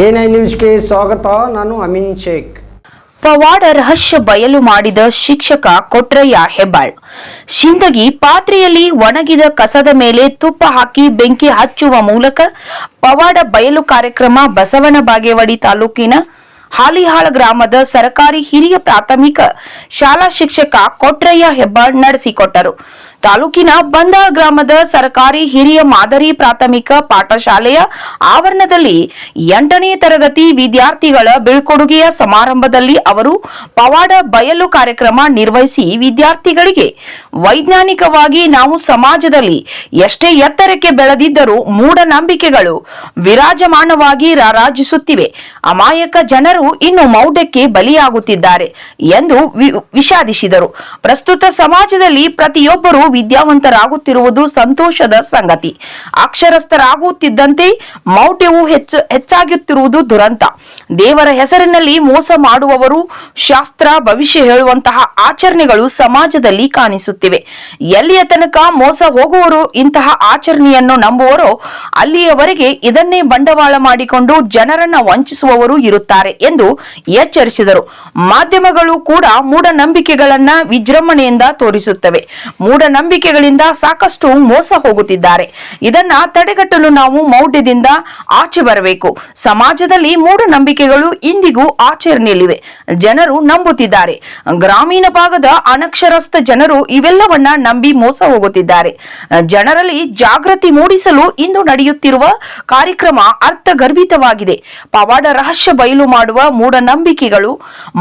I ನ್ಯೂಸ್ಗೆ ಸ್ವಾಗತ, ನಾನು ಅಮಿನ್ ಶೇಖ್. ಪವಾಡ ರಹಸ್ಯ ಬಯಲು ಮಾಡಿದ ಶಿಕ್ಷಕ ಕೊಟ್ರಯ್ಯ ಹೆಬ್ಬಾಳ್. ಶಿಂದಗಿ ಪಾತ್ರೆಯಲ್ಲಿ ಒಣಗಿದ ಕಸದ ಮೇಲೆ ತುಪ್ಪ ಹಾಕಿ ಬೆಂಕಿ ಹಚ್ಚುವ ಮೂಲಕ ಪವಾಡ ಬಯಲು ಕಾರ್ಯಕ್ರಮ ಬಸವನ ಬಾಗೇವಾಡಿ ತಾಲೂಕಿನ ಹಾಲಿಹಾಳ ಗ್ರಾಮದ ಸರಕಾರಿ ಹಿರಿಯ ಪ್ರಾಥಮಿಕ ಶಾಲಾ ಶಿಕ್ಷಕ ಕೊಟ್ರಯ್ಯ ಹೆಬ್ಬಾಳ್ ನಡೆಸಿಕೊಟ್ಟರು. ತಾಲೂಕಿನ ಬಂದಾ ಗ್ರಾಮದ ಸರ್ಕಾರಿ ಹಿರಿಯ ಮಾದರಿ ಪ್ರಾಥಮಿಕ ಪಾಠಶಾಲೆಯ ಆವರಣದಲ್ಲಿ ಎಂಟನೇ ತರಗತಿ ವಿದ್ಯಾರ್ಥಿಗಳ ಬೀಳ್ಕೊಡುಗೆಯ ಸಮಾರಂಭದಲ್ಲಿ ಅವರು ಪವಾಡ ಬಯಲು ಕಾರ್ಯಕ್ರಮ ನಿರ್ವಹಿಸಿ ವಿದ್ಯಾರ್ಥಿಗಳಿಗೆ ವೈಜ್ಞಾನಿಕವಾಗಿ ನಾವು ಸಮಾಜದಲ್ಲಿ ಎಷ್ಟೇ ಎತ್ತರಕ್ಕೆ ಬೆಳೆದಿದ್ದರೂ ಮೂಢನಂಬಿಕೆಗಳು ವಿರಾಜಮಾನವಾಗಿ ರಾರಾಜಿಸುತ್ತಿವೆ. ಅಮಾಯಕ ಜನರು ಇನ್ನು ಮೌಢ್ಯಕ್ಕೆ ಬಲಿಯಾಗುತ್ತಿದ್ದಾರೆ ಎಂದು ವಿಷಾದಿಸಿದರು. ಪ್ರಸ್ತುತ ಸಮಾಜದಲ್ಲಿ ಪ್ರತಿಯೊಬ್ಬರು ವಿದ್ಯಾವಂತರಾಗುತ್ತಿರುವುದು ಸಂತೋಷದ ಸಂಗತಿ. ಅಕ್ಷರಸ್ಥರಾಗುತ್ತಿದ್ದಂತೆ ಮೌಢ್ಯವು ಹೆಚ್ಚು ಹೆಚ್ಚಾಗುತ್ತಿರುವುದು ದುರಂತ. ದೇವರ ಹೆಸರಿನಲ್ಲಿ ಮೋಸ ಮಾಡುವವರು ಶಾಸ್ತ್ರ, ಭವಿಷ್ಯ ಹೇಳುವಂತಹ ಆಚರಣೆಗಳು ಸಮಾಜದಲ್ಲಿ ಕಾಣಿಸುತ್ತಿವೆ. ಎಲ್ಲಿಯ ತನಕ ಮೋಸ ಹೋಗುವವರು ಇಂತಹ ಆಚರಣೆಯನ್ನು ನಂಬುವರೋ ಅಲ್ಲಿಯವರೆಗೆ ಇದನ್ನೇ ಬಂಡವಾಳ ಮಾಡಿಕೊಂಡು ಜನರನ್ನ ವಂಚಿಸುವವರು ಇರುತ್ತಾರೆ ಎಂದು ಎಚ್ಚರಿಸಿದರು. ಮಾಧ್ಯಮಗಳು ಕೂಡ ಮೂಢನಂಬಿಕೆಗಳನ್ನ ವಿಜೃಂಭಣೆಯಿಂದ ತೋರಿಸುತ್ತವೆ. ಮೂಢನಂಬಿಕೆಗಳಿಂದ ಸಾಕಷ್ಟು ಮೋಸ ಹೋಗುತ್ತಿದ್ದಾರೆ. ಇದನ್ನ ತಡೆಗಟ್ಟಲು ನಾವು ಮೌಢ್ಯದಿಂದ ಆಚೆ ಬರಬೇಕು. ಸಮಾಜದಲ್ಲಿ ಮೂಢನಂಬಿಕೆಗಳು ಇಂದಿಗೂ ಆಚರಣೆಯಲ್ಲಿವೆ. ಜನರು ನಂಬುತ್ತಿದ್ದಾರೆ. ಗ್ರಾಮೀಣ ಭಾಗದ ಅನಕ್ಷರಸ್ಥ ಜನರು ಇವೆಲ್ಲವನ್ನ ನಂಬಿ ಮೋಸ ಹೋಗುತ್ತಿದ್ದಾರೆ. ಜನರಲ್ಲಿ ಜಾಗೃತಿ ಮೂಡಿಸಲು ಇಂದು ನಡೆಯುತ್ತಿರುವ ಕಾರ್ಯಕ್ರಮ ಅರ್ಥಗರ್ಭಿತವಾಗಿದೆ. ಪವಾಡ ರಹಸ್ಯ ಬಯಲು ಮಾಡುವ ಮೂಢನಂಬಿಕೆಗಳು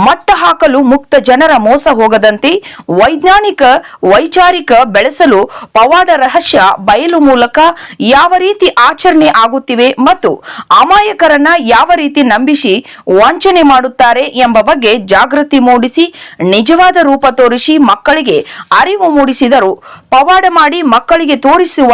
ಮಟ್ಟ ಹಾಕಲು ಮುಕ್ತ ಜನರ ಮೋಸ ಹೋಗದಂತೆ ವೈಜ್ಞಾನಿಕ, ವೈಚಾರಿಕ ಬೆಳೆಸಲು ಪವಾಡ ರಹಸ್ಯ ಬಯಲು ಮೂಲಕ ಯಾವ ರೀತಿ ಆಚರಣೆ ಆಗುತ್ತಿವೆ ಮತ್ತು ಅಮಾಯಕರನ್ನ ಯಾವ ರೀತಿ ನಂಬಿಸಿ ವಂಚನೆ ಮಾಡುತ್ತಾರೆ ಎಂಬ ಬಗ್ಗೆ ಜಾಗೃತಿ ಮೂಡಿಸಿ ನಿಜವಾದ ರೂಪ ತೋರಿಸಿ ಮಕ್ಕಳಿಗೆ ಅರಿವು ಮೂಡಿಸಿದರು. ಪವಾಡ ಮಾಡಿ ಮಕ್ಕಳಿಗೆ ತೋರಿಸುವ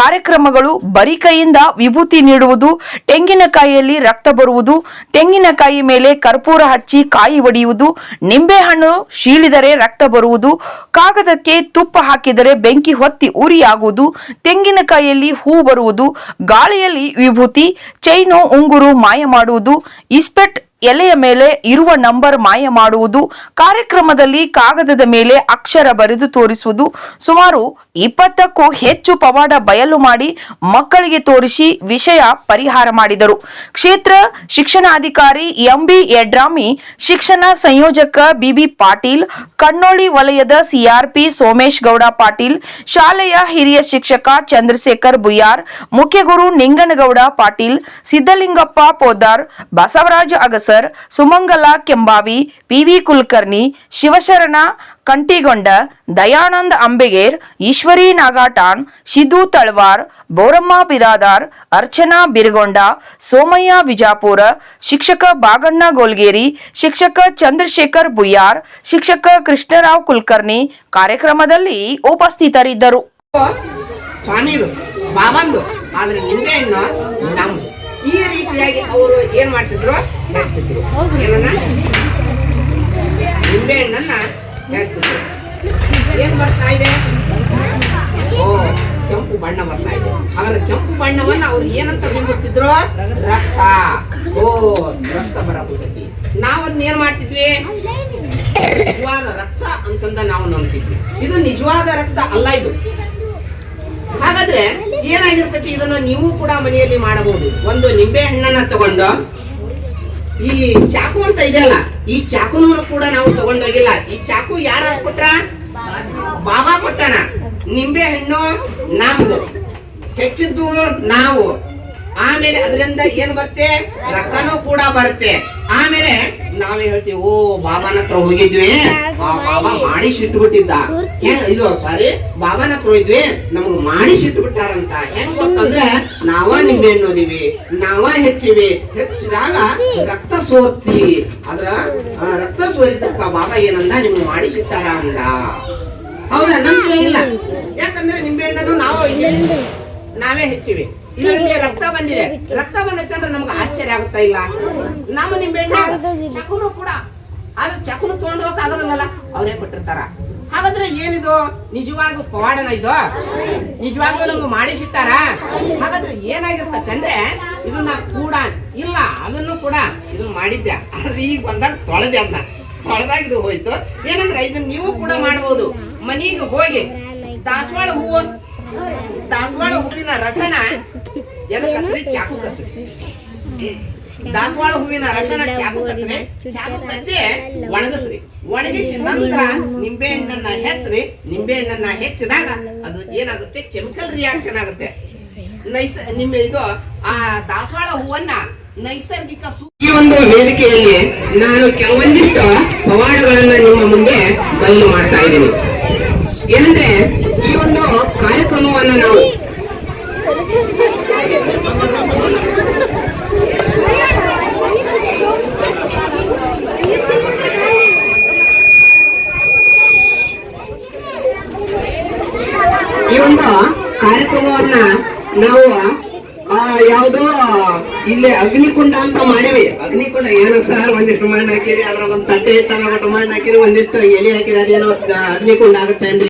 ಕಾರ್ಯಕ್ರಮಗಳು ಬರಿ ಕೈಯಿಂದ ವಿಭೂತಿ ನೀಡುವುದು, ತೆಂಗಿನಕಾಯಿಯಲ್ಲಿ ರಕ್ತ ಬರುವುದು, ತೆಂಗಿನಕಾಯಿ ಮೇಲೆ ಕರ್ಪೂರ ಹಚ್ಚಿ ಕಾಯಿ ಒಡೆಯುವುದು, ನಿಂಬೆಹಣ್ಣು ಶೀಳಿದರೆ ರಕ್ತ ಬರುವುದು, ಕಾಗದಕ್ಕೆ ತುಪ್ಪ ಹಾಕಿದರೆ ಬೆಂಕಿ ಹೊತ್ತಿ ಉರಿಯಾಗುವುದು ತೆಂಗಿನಕಾಯಿಯಲ್ಲಿ ಹೂ ಬರುವುದು, ಗಾಳಿಯಲ್ಲಿ ವಿಭೂತಿ, ಚೈನು, ಉಂಗುರು ಮಾಯ ಮಾಡುವುದು, ಇಸ್ಪೆಟ್ ಎಲೆಯ ಮೇಲೆ ಇರುವ ನಂಬರ್ ಮಾಯ ಮಾಡುವುದು, ಕಾರ್ಯಕ್ರಮದಲ್ಲಿ ಕಾಗದದ ಮೇಲೆ ಅಕ್ಷರ ಬರೆದು ತೋರಿಸುವುದು, ಸುಮಾರು ಇಪ್ಪತ್ತಕ್ಕೂ ಹೆಚ್ಚು ಪವಾಡ ಬಯಲು ಮಾಡಿ ಮಕ್ಕಳಿಗೆ ತೋರಿಸಿ ವಿಷಯ ಪರಿಹಾರ ಮಾಡಿದರು. ಕ್ಷೇತ್ರ ಶಿಕ್ಷಣಾಧಿಕಾರಿ ಎಂಬಿ ಯಡ್ರಾಮಿ, ಶಿಕ್ಷಣ ಸಂಯೋಜಕ ಬಿಬಿ ಪಾಟೀಲ್, ಕಣ್ಣೋಳಿ ವಲಯದ ಸಿಆರ್ಪಿ ಸೋಮೇಶ್ ಗೌಡ ಪಾಟೀಲ್, ಶಾಲೆಯ ಹಿರಿಯ ಶಿಕ್ಷಕ ಚಂದ್ರಶೇಖರ್ ಬುಯಾರ್ ಮುಖ್ಯಗುರು ನಿಂಗನಗೌಡ ಪಾಟೀಲ್ ಸಿದ್ದಲಿಂಗಪ್ಪ ಪೋದಾರ್, ಬಸವರಾಜ ಅಗಸರ್, ಸುಮಂಗಲ ಕೆಂಬಾವಿ ಪಿವಿ ಕುಲಕರ್ಣಿ, ಶಿವಶರಣ ಕಂಟಿಗೊಂಡ ದಯಾನಂದ ಅಂಬೆಗೇರ್ ಈಶ್ವರಿ ನಾಗಾಟಾನ್ ಸಿದ್ದು ತಳವಾರ್ ಬೋರಮ್ಮ ಬಿರಾದಾರ್ ಅರ್ಚನಾ ಬಿರ್ಗೊಂಡ ಸೋಮಯ್ಯ ವಿಜಾಪುರ ಶಿಕ್ಷಕ ಬಾಗಣ್ಣ ಗೋಲ್ಗೇರಿ ಶಿಕ್ಷಕ ಚಂದ್ರಶೇಖರ್ ಬುಯ್ಯಾರ್ ಶಿಕ್ಷಕ ಕೃಷ್ಣರಾವ್ ಕುಲಕರ್ಣಿ ಕಾರ್ಯಕ್ರಮದಲ್ಲಿ ಉಪಸ್ಥಿತರಿದ್ದರು. ಈ ರೀತಿಯಾಗಿ ಅವರು ಏನ್ ಮಾಡ್ತಿದ್ರು? ಬೆಳೆಸ್ತಿದ್ರು ನಿಂಬೆ ಏನ್ ಬರ್ತಾ ಇದೆ? ಓ, ಕೆಂಪು ಬಣ್ಣ ಬರ್ತಾ ಇದೆ. ಹಾಗಾದ್ರೆ ಕೆಂಪು ಬಣ್ಣವನ್ನ ಅವ್ರು ಏನಂತ ಬಿಂಬಿಸ್ತಿದ್ರು? ರಕ್ತ. ಓ, ರಕ್ತ ನಾವು ಅದನ್ನ ಏನ್ ಮಾಡ್ತಿದ್ವಿ? ನಿಜವಾದ ರಕ್ತ ಅಂತಂದ ನಾವು ನಂಬ್ತಿದ್ವಿ. ಇದು ನಿಜವಾದ ರಕ್ತ ಅಲ್ಲ ಇದು. ಹಾಗಾದ್ರೆ ಏನಾಗಿರ್ತೈತಿ ಇದನ್ನ ನೀವು ಕೂಡ ಮನೆಯಲ್ಲಿ ಮಾಡಬಹುದು. ಒಂದು ನಿಂಬೆ ಹಣ್ಣನ್ನ ತಗೊಂಡು ಈ ಚಾಕು ಅಂತ ಇದೆಯಲ್ಲ, ಈ ಚಾಕು ಕೂಡ ನಾವು ತಗೊಂಡೋಗಿಲ್ಲ. ಈ ಚಾಕು ಯಾರ ಕೊಟ್ರ? ಬಾಬಾ ಕೊಟ್ಟನ. ನಿಂಬೆ ಹಣ್ಣು ನಮ್ದು. ಹೆಚ್ಚಿದ್ದು ನಾವು. ಆಮೇಲೆ ಅದರಿಂದ ಏನ್ ಬರುತ್ತೆ? ರಕ್ತನೂ ಕೂಡ ಬರುತ್ತೆ. ಆಮೇಲೆ ನಾವೇ ಹೇಳ್ತೀವಿ ಓ ಬಾಬಾನ ಹತ್ರ ಹೋಗಿದ್ವಿ. ಬಾಬಾ ಮಾಡಿ ಇಟ್ಬಿಟ್ಟಿದ್ದ ಬಿಟ್ಟಿದ್ದ ಇದು ಸಾರಿ ಬಾಬಾನ ಹತ್ರ ಹೋಗಿದ್ವಿ ನಮಗ್ ಮಾಡಿಸಿ ಇಟ್ಬಿಟ್ಟಾರಂತ ಹೆಂಗ್ ಗೊತ್ತಂದ್ರೆ ನಾವ ನಿಂಬೆ ಅನ್ನೋದಿವಿ ನಾವ ಹೆಚ್ಚಿವಿ. ಹೆಚ್ಚಿದಾಗ ರಕ್ತ ಸೋರ್ತಿ. ಅದ್ರ ರಕ್ತ ಸೋರಿದ್ದಕ್ಕ ಬಾಬಾ ಏನಂದ ನಿಮ್ಗೆ ಮಾಡಿಸಿಟ್ಟಾರ ಅಂದ. ಹೌದಾ? ನಮ್ಗೆ ಇಲ್ಲ. ಯಾಕಂದ್ರೆ ನಿಂಬೆ ಹಣ್ಣನ್ನು ನಾವು. ನಾವೇ ಹೆಚ್ಚಿವಿ. ಇದರಲ್ಲಿ ರಕ್ತ ಬಂದಿದೆ. ರಕ್ತ ಬಂದೈತೆ ಅಂದ್ರೆ ನಮ್ಗೆ ಆಶ್ಚರ್ಯ ಆಗುತ್ತಾ ಇಲ್ಲ? ನಮ್ಮ ನಿಮ್ ಚಕುನು ಕೂಡ. ಆದ್ರೆ ಚಕುನು ತಗೊಂಡು ಹೋಗಕ್ ಆಗೋದಿಲ್ಲಲ್ಲ, ಅವರೇ ಕೊಟ್ಟಿರ್ತಾರ. ಹಾಗಾದ್ರೆ ಏನಿದು? ನಿಜವಾಗೂ ಪವಾಡನ ಇದು? ನಿಜವಾಗ್ಲೂ ನಮ್ಗೆ ಮಾಡಿಸಿಟ್ಟಾರ? ಹಾಗಾದ್ರೆ ಏನಾಗಿರ್ತಕ್ಕಂದ್ರೆ ಇದನ್ನ ಕೂಡ, ಇಲ್ಲ, ಅದನ್ನು ಕೂಡ ಇದನ್ನ ಮಾಡಿದ್ದೆ ಆದ್ರೆ ಈಗ ಬಂದಾಗ ತೊಳೆದೆ ಅಂತ. ತೊಳೆದಾಗ ಇದು ಹೋಯ್ತು. ಏನಂದ್ರೆ ಇದನ್ನ ನೀವು ಕೂಡ ಮಾಡಬಹುದು ಮನೆಗೆ ಹೋಗಿ ದಾಸವಾಳ ಹೂವು ದಾಸವಾಳ ಹೂವಿನ ರಸನ? ಎದಕ್ಕೆ ಚಾಕು ಕತ್ತರಿ ದಾಸವಾಳ ಹೂವಿನ ರಸನ ಚಾಕು ಕತ್ತರಿ ಚಾಕು ಕಚ್ಚಿ ಒಣಗಿಸ್ರಿ. ಒಣಗಿಸಿ ನಂತರ ನಿಂಬೆ ಹಣ್ಣನ್ನ ಹೆಚ್ಚ್ರಿ. ನಿಂಬೆ ಹಣ್ಣನ್ನ ಹೆಚ್ಚಿದಾಗ ಅದು ಏನಾಗುತ್ತೆ? ಕೆಮಿಕಲ್ ರಿಯಾಕ್ಷನ್ ಆಗುತ್ತೆ. ನೈಸ ನಿಮ್ಮ ಇದು ಆ ದಾಸವಾಳ ಹೂವನ್ನ ನೈಸರ್ಗಿಕ ಈ ಒಂದು ವೇದಿಕೆಯಲ್ಲಿ ನಾನು ಕೆಲವೊಂದಿಷ್ಟು ಪವಾಡಗಳನ್ನ ನಿಮ್ಮ ಮುಂದೆ ಬಯಲು ಮಾಡ್ತಾ ಇದ್ದೀನಿ. ಏನಂದ್ರೆ ಈ ಒಂದು ಕಾರ್ಯಕ್ರಮವನ್ನ ನಾವು ಈ ಒಂದು ಕಾರ್ಯಕ್ರಮವನ್ನ ನಾವು ಯಾವ್ದೋ ಇಲ್ಲಿ ಅಗ್ನಿಕುಂಡ ಅಂತ ಮಾಡಿವಿ. ಅಗ್ನಿಕುಂಡ ಏನೋ ಸರ್ ಒಂದಿಷ್ಟು ಮಣ್ಣು ಹಾಕಿರಿ ಅದ್ರ ಒಂದು ತಟ್ಟೆ ಇಟ್ಟಾಗ ಒಟ್ಟು ಮಣ್ಣು ಹಾಕಿರಿ, ಒಂದಿಷ್ಟು ಎಲೆ ಹಾಕಿರಿ, ಅದೇನೋ ಅಗ್ನಿಕುಂಡ ಆಗುತ್ತೆ